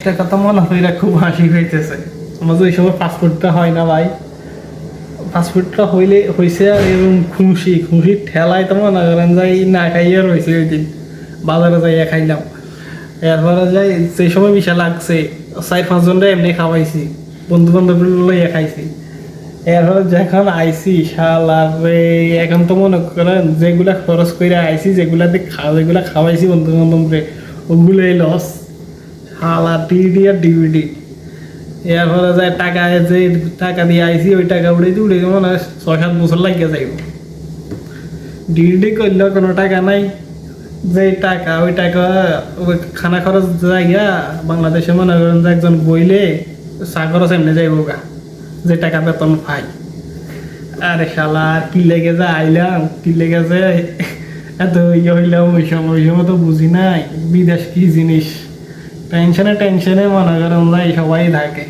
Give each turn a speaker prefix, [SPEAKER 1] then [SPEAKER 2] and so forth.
[SPEAKER 1] একটা কথা মনে হইরা খুব হাসি হইতেছে। আমাদের ওই সময় পাসপোর্টটা হয় না ভাই, পাসপোর্টটা হইলে হয়েছে আর এরকম খুশি খুশির ঠেলায় তো মনে করেন যাই না খাইয়া রয়েছে ওই দিন। বাজারে যাইয়া খাইলাম। এরপরে যাই সেই সময় বিশাল লাগছে, চার পাঁচজনটা এমনি খাওয়াইছি বন্ধু বান্ধব লইয়া খাইছি। এরপরে যখন আইসি শালার এখন তো মনে করেন যেগুলা খরচ করে আইসি যেগুলা যেগুলা খাওয়াইছি বন্ধু বান্ধব রে ওগুলোই লস হালা ডিডি আর ডিভিডি এরপরে যায় টাকা যে টাকা দিয়ে আইসি ওই টাকা উড়ে দিয়ে উড়ে মনে ছয় সাত বছর লাগিয়ে যাইব। ডিডি করলেও কোনো টাকা নাই। যে টাকা, ওই টাকা, ওই খানা খরচ জায়গা বাংলাদেশে মনে করেন যে একজন বইলে চা খরচ এমনি যাইব গা, যে টাকা বেতন পাই আরে শালা কি লেগে যে আইলাম, কি লেগে যে এত ইয়ে হইলাম, ওই সময় ওই সময় তো বুঝি নাই, বিদেশ কি জিনিস? টেনশনে টেনশনে মনে করেন যাই সবাই থাকে